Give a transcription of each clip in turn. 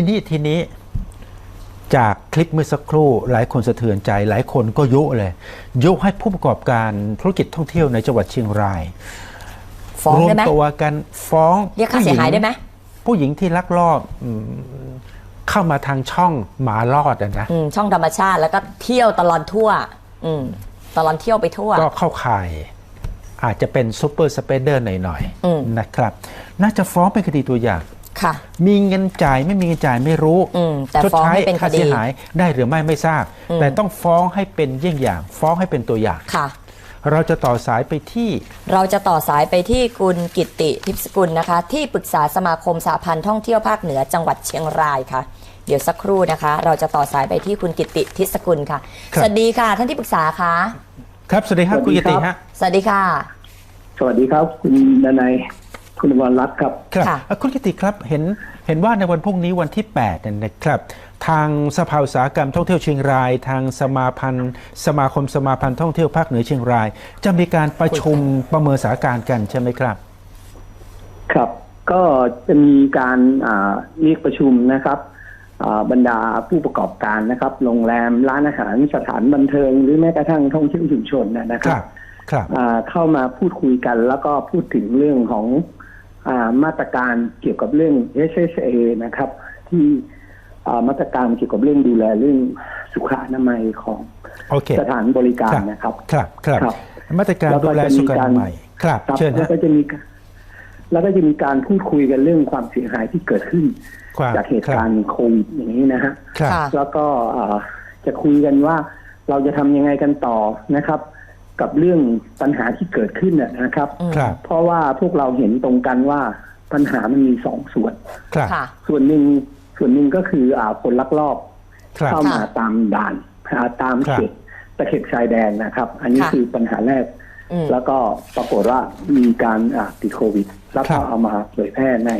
ทีนี้ทีนี้จากคลิปเมื่อสักครู่หลายคนสะเทือนใจ หลายคนก็ยุเลยยุให้ผู้ประกอบการธุรกิจท่องเที่ยวในจังหวัดเชียงรายฟ้องรวมได้ไหมตัวกันฟ้องเรียกค่าเสียหายได้ไหมผู้หญิงที่ลักลอบอืมเข้ามาทางช่องหมาลอดอะนะอืมช่องธรรมชาติแล้วก็เที่ยวตลอดทั่วอืมตลอดเที่ยวไปทั่ว ก็เข้าข่ายอาจจะเป็นซูเปอร์สเปเดอร์หน่อยอืมๆนะครับ น่าจะฟ้องเป็นคดีตัวอย่าง ค่ะ มีเงินจ่ายไม่มีเงินจ่ายไม่รู้อืมแต่ชดฟ้องใช้ให้เป็นคค่าดีเสียหายได้หรือไม่ไม่ทราบอืมแต่ต้องฟ้องให้เป็นเยี่ยงอย่าง ฟ้องให้เป็นตัวอย่างค่ะ เราจะต่อสายไปที่ เราจะต่อสายไปที่คุณกิตติทิพย์สกุลนะคะ ที่ปรึกษาสมาคมสาพันธ์ท่องเที่ยวภาคเหนือจังหวัดเชียงรายค่ะ เดี๋ยวสักครู่นะคะ เราจะต่อสายไปที่คุณกิตติทิพย์สกุลค่ะครับสวัสดีค่ะท่านที่ปรึกษาคะครับสวัสดีครับสวัสคุณดีกิติครับฮะสวัสดีค่ะ สวัสดีครับคุณดนาย คุณวรรัตน์ครับครับค่ะเอ่อคุณกิติครับเห็นเห็นว่าในวันพรุ่งนี้วันที่8เนี่ยนะครับทางสภาอุตสาหกรรมท่องเที่ยวเชียงราย ทางสมาพันธ์สมาคมสมาพันธ์ท่องเที่ยวภาคเหนือเชียงราย จะมีการประชุมประเมินสถานการณ์กันใช่ไหมครับ ครับก็จะมีการอ่าเรียกประชุมนะครับอ่าบรรดาผู้ประกอบการนะครับโรงแรมร้านอาหารสถานบันเทิง หรือแม้กระทั่งท่องเที่ยวชุมชนนะนะคครัรับบครับอ่าเข้ามาพูดคุยกันแล้วก็พูดถึงเรื่องของอา มาตรการเกี่ยวกับเรื่อง SSA นะครับ ที่อ่ามาตรการเกี่ยวกับเรื่องดูแลเรื่องสุขอนามัยของโอเคสถานบริการครับนะครับครับ ครับ ครับ มาตรการแล้วก็ดูแลจะมีสุขอการนามัยครับครับ เชิญแล้วฮะก็จะมีการแล้วก็จะมีการพูดคุยกันเรื่องความเสียหายที่เกิดขึ้นครับจากเหตุการณ์โควิดอย่างนี้นะฮะครับค่ะแล้วก็อ่าจะคุยกันว่าเราจะทำยังไงกันต่อนะครับ กับเรื่องปัญหาที่เกิดขึ้นน่ะนะครับอืมครับ เพราะว่าพวกเราเห็นตรงกันว่าปัญหามันมีสองส่วน ครับ ค่ะ ส่วนหนึ่งส่วนหนึ่งก็คืออ่าคนลักลอบครับ เข้ามาค่ะตามด่านอ่าตามครับเขตตะเข็บชายแดนนะครับ อันนี้ค่ะ คือปัญหาแรก อืม แล้วก็ปรากฏว่ามีการอ่าติดโควิด แล้วครัก็บเอามาเผยแพร่ใน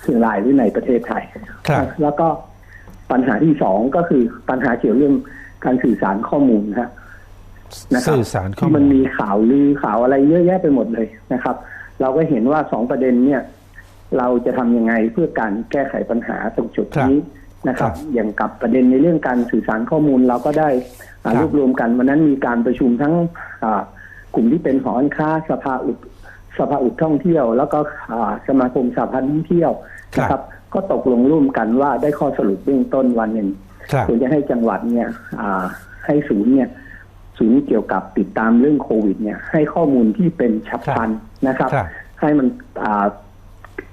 เชียงรายหรือในประเทศไทย ครับ แล้วก็ปัญหาที่สองก็คือปัญหาเกี่ยวเรื่องการสื่อสารข้อมูลนะฮะ นะครับสื่อสารข้อที่มูมันลมีข่าวลือข่าวอะไรเยอะแยะไปหมดเลยนะครับ เราก็เห็นว่าสองประเด็นเนี่ย เราจะทำยังไงเพื่อการแก้ไขปัญหาตรงจุดนี้นะครับ อย่างกับประเด็นในเรื่องการสื่อสารข้อมูลเราก็ได้อ่ารวบรวมกันวันนั้นมีการประชุมทั้งอ่ากลุ่มที่เป็นหอการค้าสภาอุดสภาอุดท่องเที่ยว แล้วก็อ่าสมาคมสหพันธ์ท่องเที่ยวนะครับ ก็ตกลงร่วมกันว่าได้ข้อสรุปเบื้องต้นวันหนึ่งครับควรจะให้จังหวัดเนี่ยอ่าให้ศูนย์เนี่ย ศูนย์เกี่ยวกับติดตามเรื่องโควิด เนี่ย ให้ข้อมูลที่เป็นฉับพลันนะครับครับให้มันอ่า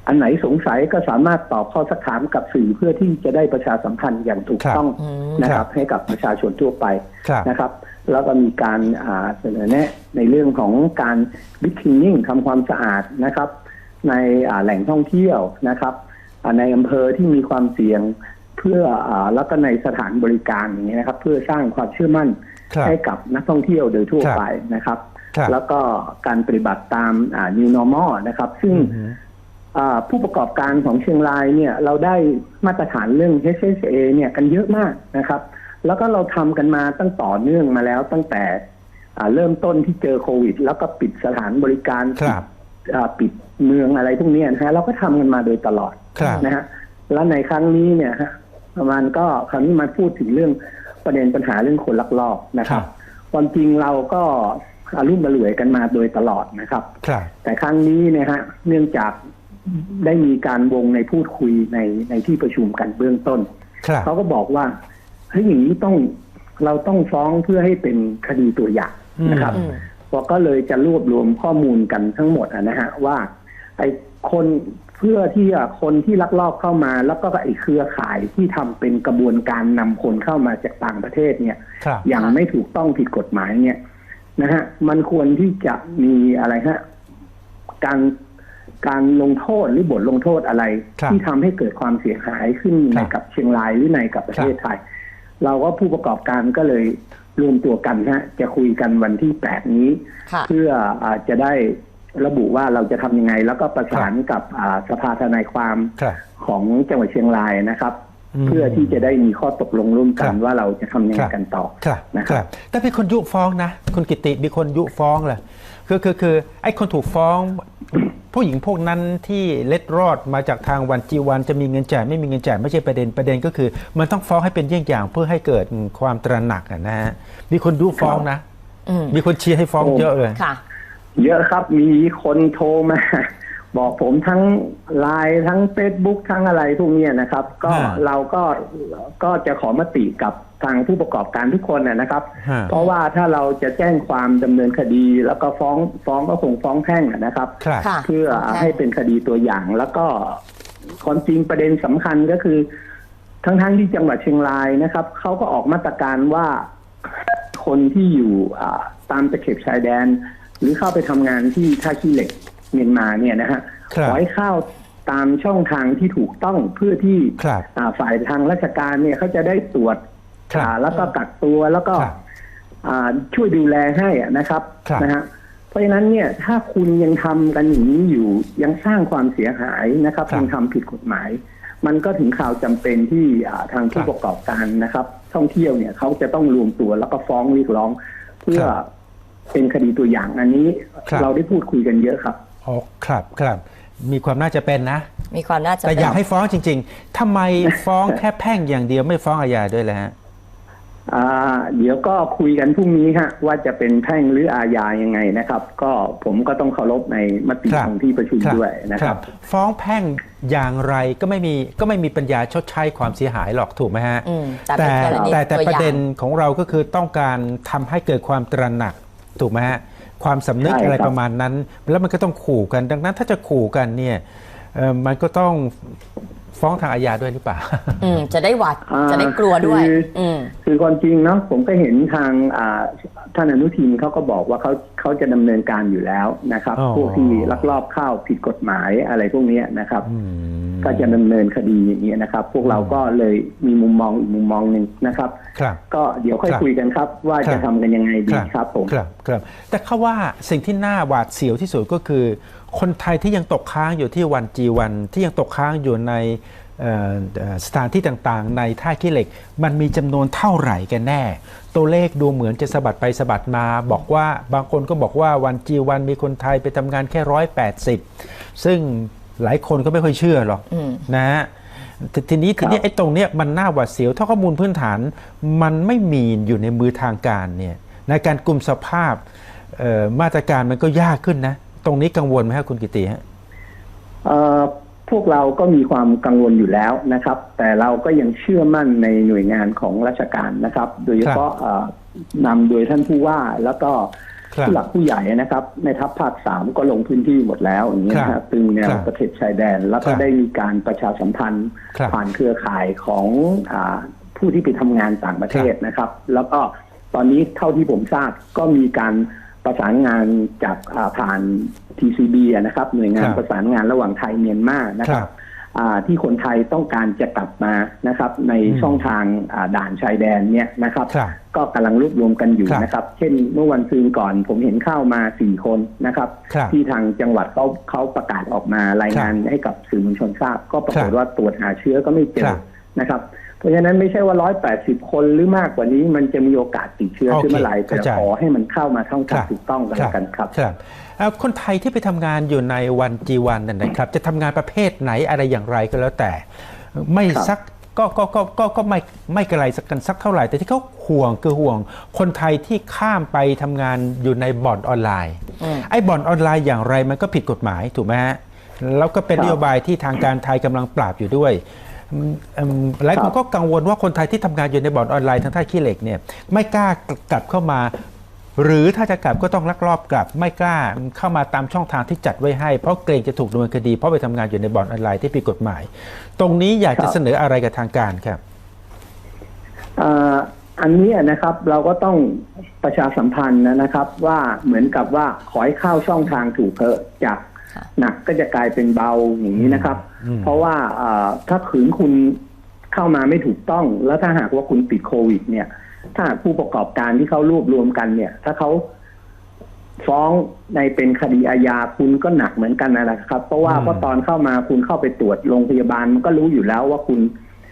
อันไหนสงสัยก็สามารถตอบข้อสักถามกับสื่อเพื่อที่จะได้ประชาสัมพันธ์อย่างถูกครับต้องอืมนะคครัรับบให้กับประชาชนทั่วไปครับนะครับ แล้วก็มีการอ่าเสนอแนะในเรื่องของการบิ๊กคลีนิ่งทำความสะอาดนะครับ ในอ่าแหล่งท่องเที่ยวนะครับอ่าในอำเภอที่มีความเสี่ยงเพื่ออาแล้วก็ในสถานบริการอย่างนี้ยนะครับ เพื่อสร้างความเชื่อมั่นครับ ให้กับนักท่องเที่ยวโดยทั่วครับไปนะครับครับ แล้วก็การปฏิบัติตามอ่า new normal นะครับ ซึ่งอือฮึอ่าผู้ประกอบการของเชียงรายเนี่ยเราได้มาตรฐานเรื่อง HSA เนี่ยกันเยอะมากนะครับ แล้วก็เราทำกันมาตั้งต่อเนื่องมาแล้วตั้งแต่อ่าเริ่มต้นที่เจอโควิด แล้วก็ปิดสถานบริการครับอ่าปิดเมืองอะไรพวกเนี้ยนะฮะเราก็ทำกันมาโดยตลอดครับนะฮะแล้วในครั้งนี้เนี่ยฮะมันก็คราวนี้มาพูดถึงเรื่อง ประเด็นปัญหาเรื่องคนลักลอบนะครัครับบความจริงเราก็อารุ่มมาเหลื่อยกันมาโดยตลอดนะครับครับแต่ครั้งนี้เนี่ยฮะเนื่องจากได้มีการวงในพูดคุยในในที่ประชุมกันเบื้องต้นครับเขาก็บอกว่าเฮ้ยอย่างนี้ต้องเราต้องฟ้องเพื่อให้เป็นคดีตัวอย่างนะครับอืมเราก็เลยจะรวบรวมข้อมูลกันทั้งหมดอะนะฮะว่าไอ้คน เพื่อที่จะคนที่ลักลอบเข้ามา แล้วก็ไอ้เครือข่ายที่ทำเป็นกระบวนการนำคนเข้ามาจากต่างประเทศเนี่ยครับอย่างไม่ถูกต้องผิดกฎหมายเนี่ยนะฮะมันควรที่จะมีอะไรฮะการการลงโทษหรือบทลงโทษอะไรครับที่ทำให้เกิดความเสียหายขึ้นคในรับกับเชียงรายหรือในกับประเทศไทย เราก็ผู้ประกอบการก็เลยรวมตัวกันฮะจะคุยกันวันที่แปดนี้ค่ะเพื่ออาจะได้ ระบุว่าเราจะทำยังไง แล้วก็ประสานกับอ่าสภาทนายความครับ ของจังหวัดเชียงรายนะครับอืมเพื่อที่จะได้มีข้อตกลงร่วมกัครันบว่าเราจะทำยังคไงรับกันต่อ ครับนะคครัรับ บ แต่มีคนยุฟ้องนะคุณกิติมีคนยุฟ้องแหละคือคือคือไอ้คนถูกฟ้อง ผู้หญิงพวกนั้นที่เล็ดรอดมาจากทางวันจีวันจะมีเงินจ่ายไม่มีเงินจ่ายไม่ใช่ประเด็นประเด็นก็คือ มันต้องฟ้องให้เป็นเยี่ยงอย่างเพื่อให้เกิดความตระหนักอะนะฮะมีคนดูฟ้องนะ อืมมีคนเชียร์ให้ฟ้องโอ้ เยอะเลย ค่ะ เยอะครับมีคนโทรมา บอกผมทั้งไลน์ทั้งเฟซบุ๊กทั้งอะไรพวกเนี้ยนะครับ ก็ฮะ เราก็ก็จะขอมติกับทางผู้ประกอบการทุกคนนะนะครับ ฮะเพราะว่าถ้าเราจะแจ้งความดำเนินคดีแล้วก็ฟ้องฟ้องก็คงฟ้องแพ่งอะนะครับ ครับค่ะ เพื่อให้เป็นคดีตัวอย่างแล้วก็ความจริงประเด็นสำคัญก็คือ ทั้งๆที่จังหวัดเชียงรายนะครับเขาก็ออกมาตรการว่าคนที่อยู่อ่าตามตะเข็บชายแดน หรือเข้าไปทำงานที่ท่าขี้เหล็กเมียนมาเนี่ยนะฮะครับขอให้เข้าตามช่องทางที่ถูกต้องเพื่อที่ครับอ่าฝ่ายทางราชการเนี่ยเขาจะได้ตรวจครับอ่าแล้วก็กักตัวแล้วก็ครับอ่าช่วยดูแลให้อะนะครับครับนะฮะเพราะฉะนั้นเนี่ยถ้าคุณยังทำกันอย่างนี้อยู่ยังสร้างความเสียหายนะครับครับยังทำผิดกฎหมาย มันก็ถึงข่าวจำเป็นที่อ่าทางครัผู้บประกอบการนะครับ ท่องเที่ยวเนี่ยเขาจะต้องรวมตัวแล้วก็ฟ้องเรียกร้อง เพื่อครับ เป็นคดีตัวอย่างอันนี้ครับเราได้พูดคุยกันเยอะครับอ๋อครับครับ มีความน่าจะเป็นนะ มีความน่าจะแต่เป็นอยากให้ฟ้องจริง ๆทำไมฟ้องแค่แพ่งอย่างเดียวไม่ฟ้องอาญาด้วยล่ะฮะอ่าเดี๋ยวก็คุยกันพรุ่งนี้ฮะว่าจะเป็นแพ่งหรืออาญายังไงนะครับ ก็ผมก็ต้องเคารพในมติครับของที่ประชุมด้วยนะครับ ฟ้องแพ่งอย่างไรก็ไม่มีก็ไม่มีปัญญาชดใช้ความเสียหายหรอกถูกไหมฮะอืมแต่แต่เป็นกรณีแต่แต่ตัวประอย่าเด็นงของเราก็คือต้องการทำให้เกิดความตระหนัก ถูกไหมฮะความสำนึกใช่อะไรครับประมาณนั้น แล้วมันก็ต้องขู่กัน ดังนั้นถ้าจะขู่กันเนี่ยเอ่อมันก็ต้องฟ้องทางอาญาด้วยหรือเปล่าอืมจะได้หวัดอ่าจะได้กลัวด้วยคืออืมคือความจริงเนาะผมก็เห็นทางอ่าท่านอนุทินเขาก็บอกว่าเขาเขาจะดำเนินการอยู่แล้วนะครับอ๋อพวกที่ลักลอบเข้าผิดกฎหมายอะไรพวกเนี้ยนะครับอืมก็จะดำเนินคดีอย่างนี้ยนะครับ พวกเราก็เลยมีมุมมองอีกมุมมองหนึ่งนะครับครับ ก็เดี๋ยวค่อยครับคุยกันครับ ว่าครัจะบทำกันยังไงดีครับผมครับครับแต่เขาว่าสิ่งที่น่าหวาดเสียวที่สุดก็คือ คนไทยที่ยังตกค้างอยู่ที่วันจีวันที่ยังตกค้างอยู่ในเอ่อเอ่อ สถานที่ต่างๆ ในท่าขี้เหล็ก มันมีจำนวนเท่าไหร่กันแน่ ตัวเลขดูเหมือนจะสะบัดไปสะบัดมา บอกว่าบางคนก็บอกว่าวันจีวันมีคนไทยไปทำงานแค่ร้อยแปดสิบซึ่งหลายคนก็ไม่ค่อยเชื่อหรอกอืมนะฮะททีนี้ครัทีบนี้ไอ้ตรงเนี้ยมันน่าหวาดเสียวถ้าข้อมูลพื้นฐานมันไม่มีอยู่ในมือทางการเนี่ยในการกลุ่มสภาพเอ่อมาตรการมันก็ยากขึ้นนะ ตรงนี้กังวลไหมครับคุณกิติฮะเอ่อ พวกเราก็มีความกังวลอยู่แล้วนะครับ แต่เราก็ยังเชื่อมั่นในหน่วยงานของราชการนะครับ โดยเฉพาะเอ่อนำโดยท่านผู้ว่าแล้วก็ครับผู้หลักผู้ใหญ่นะครับ ในทัพภาคสามก็ลงพื้นที่หมดแล้วอย่างนี้ยครันะบฮะตึงแนวครับประเทศชายแดน แล้วก็ครับได้มีการประชาสัมพันธ์ครับผ่านเครือข่ายของอาผู้ที่ไปทำงานต่างประเทศนะครับ แล้วก็ตอนนี้เท่าที่ผมทราบก็มีการ ประสานงานจากอ่าผ่าน TCB อะนะครับ หน่วยงานครับประสานงานระหว่างไทยเมียนมานะคครัรับบอ่าที่คนไทยต้องการจะกลับมานะครับ ในอืมช่องทางอ่าด่านชายแดนเนี่ยนะครับครับก็กำลังรวบรวมกันอยู่ครับนะครับ เช่นเมื่อวันซืนก่อนผมเห็นเข้ามาสี่คนนะครับครับ ที่ทางจังหวัดเขาเขาประกาศออกมารายงานให้กับสื่อมวลชนทราบ ก็ปราครักฏบว่าตรวจหาเชื้อก็ไม่เจครัอบ นะครับ เพราะฉะนั้นไม่ใช่ว่าร้อยแปดสิบคนหรือมากกว่านี้ มันจะมีโอกาสติดเชื้อโอเคขึ้นเมื่อไหร่แต่เข้าใจขอให้มันเข้ามาช่องทางครับถูกต้องกันแล้วกันครับครับเอ่อคนไทยที่ไปทำงานอยู่ในวันจีวันนั่นนะครับ จะทำงานประเภทไหนอะไรอย่างไรก็แล้วแต่ ไม่ครับสักก็ก็ก็ก็ก็ไม่ไม่ไกลสักกันสักเท่าไหร่ แต่ที่เขาห่วงคือห่วง คนไทยที่ข้ามไปทำงานอยู่ในบ่อนออนไลน์อืมไอ้บ่อนออนไลน์อย่างไรมันก็ผิดกฎหมายถูกไหมฮะแล้วก็เป็นครับนโยบายที่ทางการไทยกำลังปราบอยู่ด้วยอืมอืม หลายคนก็กังวลว่าคนไทยที่ทำงานอยู่ในบ่อนออนไลน์ทางท่าขี้เหล็กเนี่ยไม่กล้ากลับเข้ามา หรือถ้าจะกลับก็ต้องลักลอบกลับ ไม่กล้าเข้ามาตามช่องทางที่จัดไว้ให้ เพราะเกรงจะถูกดำเนินคดีเพราะไปทำงานอยู่ในบ่อนออนไลน์ที่ผิดกฎหมาย ตรงนี้อยากจะเสนออะไรกับทางการครับอันนี้นะครับเราก็ต้องประชาสัมพันธ์นะครับ ว่าเหมือนกับว่าขอให้เข้าช่องทางถูกเถอะจาก หนักก็จะกลายเป็นเบาอย่างนี้นะครับอืมเพราะว่าเอ่อถ้าขืนคุณเข้ามาไม่ถูกต้อง แล้วถ้าหากว่าคุณติดโควิด เนี่ย ถ้าหากผู้ประกอบการที่เขารวบรวมกันเนี่ย ถ้าเขาฟ้องในเป็นคดีอาญาคุณก็หนักเหมือนกันนะครับ เพราะว่าอืมเพราะตอนเข้ามาคุณเข้าไปตรวจโรงพยาบาลมันก็รู้อยู่แล้วว่าคุณ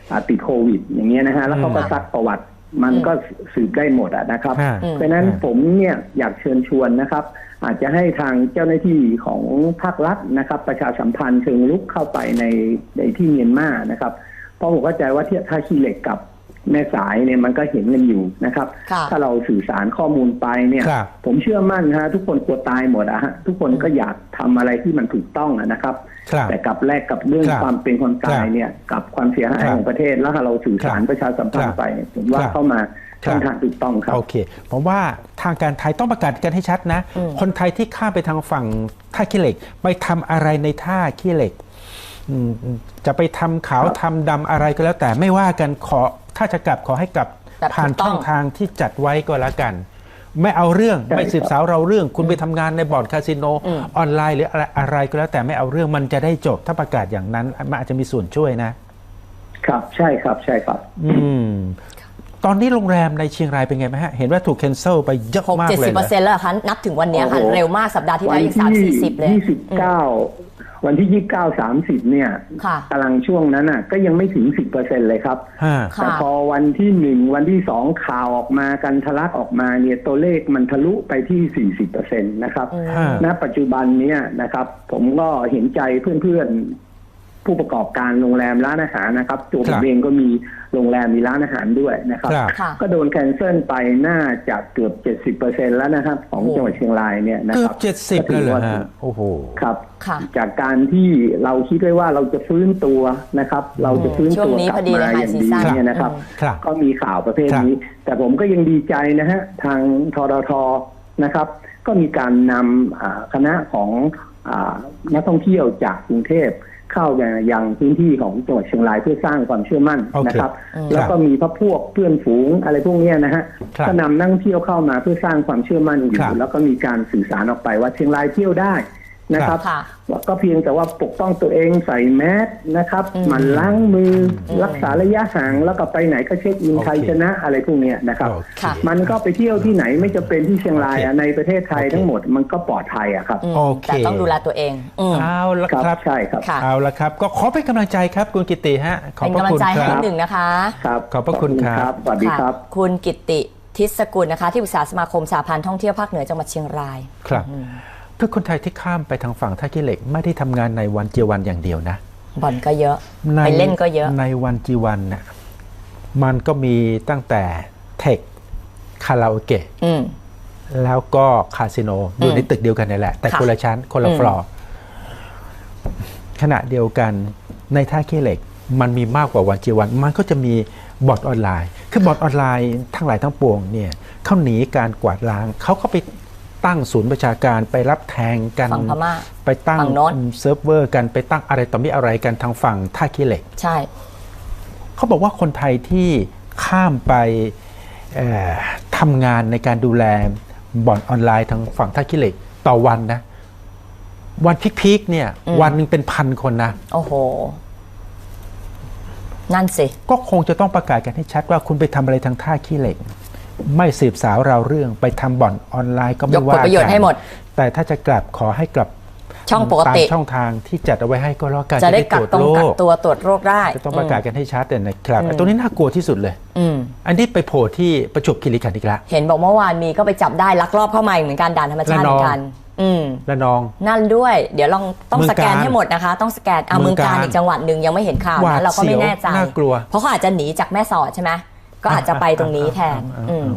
อ่าติดโควิด อย่างเงี้ยนะฮะแล้วเขาก็ซักประวัติ มันก็สืบได้หมดอะนะครับฮะอืมเพราะฉะนั้นผมเนี่ยอยากเชิญชวนนะครับ อาจจะให้ทางเจ้าหน้าที่ของภาครัฐนะครับ ประชาสัมพันธ์เชิงลุกเข้าไปในในที่เมียนมานะครับ เพราะผมเข้าใจว่าที่ท่าขี้เหล็กกับ แม่สายเนี่ยมันก็เห็นกันอยู่นะครับ ค่ะ ถ้าเราสื่อสารข้อมูลไปเนี่ย ครับ ผมเชื่อมั่นฮะทุกคนกลัวตายหมดอะฮะทุกคนก็อยากทำอะไรที่มันถูกต้องอะนะครับ ครับ แต่กับแลกกับเรื่องครับความเป็นความตายครับเนี่ย กับความเสียหายครับของประเทศแล้วถ้าเราสื่อสารครับประชาสัมพันครัธ์บไปเนี่ยผมว่าครับเข้ามาครับ ช่องทางถูกต้องครับ โอเคผมว่าทางการไทยต้องประกาศกันให้ชัดนะ อืม คนไทยที่ข้ามไปทางฝั่งท่าขี้เหล็ก ไปทำอะไรในท่าขี้เหล็กอืมจะไปทำขาวครับทำดำอะไรก็แล้วแต่ไม่ว่ากันขอ ถ้าจะกลับขอให้กลับแบบผ่านถูกต้องช่องทางที่จัดไว้ก็แล้วกัน ไม่เอาเรื่องใช่ไม่สืบสาวเราเรื่อง คุณไปทำงานในบ่อนคาสิโนอืมออนไลน์หรืออะไรอะไรก็แล้วแต่ไม่เอาเรื่องมันจะได้จบ ถ้าประกาศอย่างนั้นมันอาจจะมีส่วนช่วยนะ ครับใช่ครับใช่ครับ อืมตอนนี้โรงแรมในเชียงรายเป็นไงไหมฮะ เห็นว่าถูก cancel ไปเยอะหกมากเจ็ดเลสิยบเปอร์เซ็นต์แล้วเหรอคะนับถึงวันเนี้ยค่ะโอ้โหเร็วมากสัปดาห์ที่วัแล้วยังสามสี่สิบเลยยี่สิบเก้า วันที่ยี่สิบเก้าสามสิบเนี่ยค่ะกำลังช่วงนั้นน่ะ ก็ยังไม่ถึงสิบเปอร์เซ็นเลยครับฮะค่ะ แต่พอวันที่หนึ่งวันที่สองข่าวออกมากันทะลักออกมาเนี่ยตัวเลขมันทะลุไปที่สี่สิบเปอร์เซ็นตนะครับ อืมฮะณปัจจุบันเนี่ยนะครับ ผมก็เห็นใจเพื่อนๆ ผู้ประกอบการโรงแรมร้านอาหารนะครับตัวผครัมบเองก็มีโรงแรมมีร้านอาหารด้วยนะครับครับค่ะก็โดนแคนเซิลไปน่าจะเกือบ70%แล้วนะครับ ของโอ้จังหวัดเชียงรายเนี่ยนะเกืคอรับบเจ็ดสิบก็เลยถืเหรอว่าฮะโอ้โหครับค่ะจากการที่เราคิดไว้ว่าเราจะฟื้นตัวนะครับ เราจะฟื้นช่วตังวนี้กลัพบอดีมาเลยอย่างดี high season เนี่ยนะครับอืมครับ ก็มีข่าวประเภทนี้ แต่ผมก็ยังดีใจนะฮะทางทรทนะครับ ก็มีการนำอ่าคณะของอานักท่องเที่ยวจากกรุงเทพ เข้ายังยังพื้นที่ของจังหวัดเชียงรายเพื่อสร้างความเชื่อมั่นโอเคนะครับอืมแล้วก็มีพระพวกเพื่อนฝูงอะไรพวกเนี้ยนะฮะครับก็นำนักท่องเที่ยวเข้ามาเพื่อสร้างความเชื่อมั่นอยู่ครับแล้วก็มีการสื่อสารออกไปว่าเชียงรายเที่ยวได้ นะครับค่ะก็เพียงแต่ว่าปกป้องตัวเองใส่แมสนะครับอืมหมันล้างมืออมรักษาระยะห่างแล้วก็ไปไหนก็เช็คอินโอเคไทยชนะอะไรพวกเนี้ยนะครับโอเคค่ะมันก็ไปเที่ยวที่ไหนไม่จะเป็นที่เชียงรายโออะเคในประเทศไทยโอเคทั้งหมดมันก็ปลอดภัยอะครับอืมโอเคแต่ต้องดูแลตัวเองอืมเอาละครับครับใช่ครับค่ะเอาละครับ ก็ขอเป็นกำลังใจครับคุณกิติฮะขอบเป็นพระกำลังคุณใจคให้รับหนึ่งนะคะครับขอบพระคุณครับสวัสดีครับะคุณกิตติทิศกุลนะคะ ที่ปรึกษาสมาคมสาพันธ์ท่องเที่ยวภาคเหนือจังหวัดเชียงรายครับ เพื่อคนไทยที่ข้ามไปทางฝั่งท่าขี้เหล็ก ไม่ได้ทำงานในวันเจียวันอย่างเดียวนะบ่อนก็เยอะในไปเล่นก็เยอะในวันจีวันน่ะมันก็มีตั้งแต่เทคคาราโอเกะอืมแล้วก็คาสิโนอยู่ในตึกเดียวกันนี่แหละ แต่ค่ะคนละชั้นคนละอืมฟลอร์ขณะเดียวกันในท่าขี้เหล็ก มันมีมากกว่าวันจีวัน มันก็จะมีบอร์ดออนไลน์ คือบอร์ดออนไลน์ทั้งหลายทั้งปวงเนี่ยเขาหนีการกวาดล้างเขาก็ไป ตั้งศูนย์ประชาการไปรับแทงกันฝั่งพม่าไปตั้งฝั่งโน้นเซิร์ฟเวอร์กันไปตั้งอะไรต่อมีอะไรกันทางฝั่งท่าขี้เหล็ก ใช่ เขาบอกว่าคนไทยที่ข้ามไปเอ่อทำงานในการดูแลบ่อนออนไลน์ทางฝั่งท่าขี้เหล็กต่อวันนะ วันพีคๆเนี่ยอืมวันหนึงเป็นพันคนนะ โอ้โห นั่นสิ ก็คงจะต้องประกาศกันให้ชัดว่าคุณไปทำอะไรทางท่าขี้เหล็ก ไม่สืบสาวเราวเรื่องไปทำบ่อนออนไลน์ก็ยไม่กผลว่าประโยชน์กัให้หมด แต่ถ้าจะกลับขอให้กลับช่องปกติตามช่องทางที่จัดเอาไว้ให้ก็แล้วกันจะได้กักตรวจตรงโรกักคตัวตรวจโรคได้จะต้องประกาศกันให้ชัดเลยนะครับอืมตรงนี้น่ากลัวที่สุดเลยอืมอันนี้ไปโผล่ที่ประจวบคีรีขันธ์อีกแล้วเห็นบอกเมื่อวานมีก็ไปจับได้ลักลอบเข้ามาอีกเหมือนกันด่านธรรมชาติเหมือนกันอืมระนองนั่นด้วย เดี๋ยวลองต้องเมืองสแกนกาญให้หมดนะคะ ต้องสแกนอะเมืเมือองงการกาญอีกจังหวัดหนึ่งยังไม่เห็นข่าวหวาดนะเราก็ไม่แน่ใจเสียวน่ากลัวเพราะเขาอาจจะหนีจากแม่สอดใช่ไหม ก็อาจจะไปตรงนี้แทนอืม